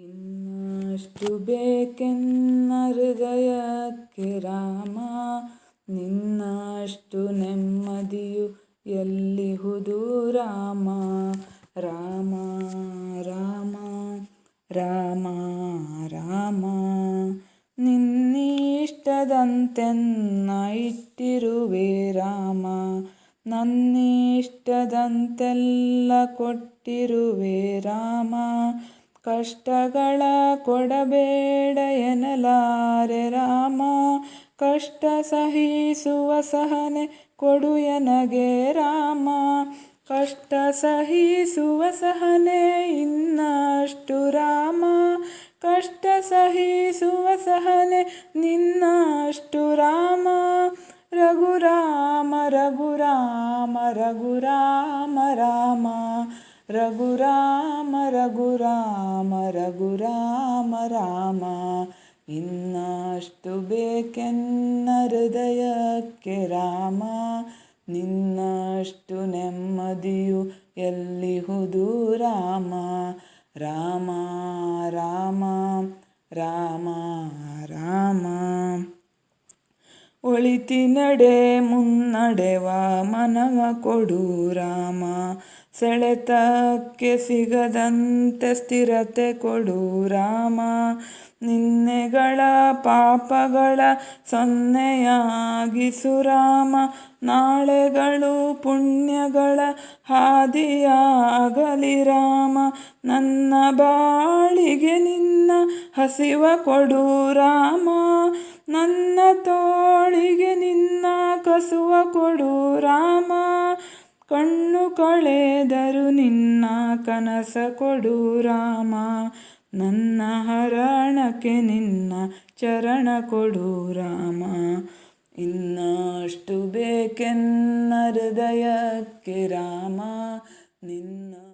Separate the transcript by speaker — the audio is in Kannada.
Speaker 1: ಇನ್ನಷ್ಟು ಬೇಕೆನ್ನ ಹೃದಯಕ್ಕೆ ರಾಮ, ನಿನ್ನಷ್ಟು ನೆಮ್ಮದಿಯು ಎಲ್ಲಿಹುದು ರಾಮ? ರಾಮ ರಾಮ ರಾಮ ರಾಮ, ನಿನ್ನಿಷ್ಟದಂತೆನ್ನ ಇಟ್ಟಿರುವೆ ರಾಮ, ನನ್ನಿಷ್ಟದಂತೆಲ್ಲ ಕೊಟ್ಟಿರುವೆ ರಾಮ. ಕಷ್ಟಗಳ ಕೊಡಬೇಡ ಎನಲಾರೆ ರಾಮ. ಕಷ್ಟ ಸಹಿಸುವ ಸಹನೆ ಕೊಡು ಎನಗೆ ರಾಮ. ಕಷ್ಟ ಸಹಿಸುವ ಸಹನೆ ಇನ್ನಷ್ಟು ರಾಮ. ಕಷ್ಟ ಸಹಿಸುವ ಸಹನೆ ನಿನ್ನಷ್ಟು ರಾಮ. ರಘುರಾಮ ರಘುರಾಮ ರಘುರಾಮ, ರಾಮ. ರಘುರಾಮ ರಘುರಾಮ ರಘುರಾಮ, ರಾಮ. ಇನ್ನಷ್ಟು ಬೇಕೆನ್ನ ಹೃದಯಕ್ಕೆ ರಾಮ. ನಿನ್ನಷ್ಟು ನೆಮ್ಮದಿಯು ಎಲ್ಲಿಹುದು ರಾಮ. ರಾಮ ರಾಮ ರಾಮ ರಾಮ. ಒಳಿತಿನಡೆ ಮುನ್ನಡೆವ ಮನವ ಕೊಡು ರಾಮ. ಸೆಳೆತಕ್ಕೆ ಸಿಗದಂತೆ ಸ್ಥಿರತೆ ಕೊಡು ರಾಮ. ನಿನ್ನೆಗಳ ಪಾಪಗಳ ಸೊನ್ನೆಯಾಗಿಸು ರಾಮ. ನಾಳೆಗಳು ಪುಣ್ಯಗಳ ಹಾದಿಯಾಗಲಿ ರಾಮ. ನನ್ನ ಬಾಳಿಗೆ ನಿನ್ನ ಹಸಿವ ಕೊಡು ರಾಮ. ನನ್ನ ತೋಳಿಗೆ ನಿನ್ನ ಕಸುವ ಕೊಡು ರಾಮ. ಕಣ್ಣು ಕಳೆದರು ನಿನ್ನ ಕನಸ ಕೊಡು ರಾಮ. ನನ್ನ ಹರಣಕ್ಕೆ ನಿನ್ನ ಚರಣ ಕೊಡು ರಾಮ. ಇನ್ನಷ್ಟು ಬೇಕೆನ್ನ ಹೃದಯಕ್ಕೆ ರಾಮ. ನಿನ್ನ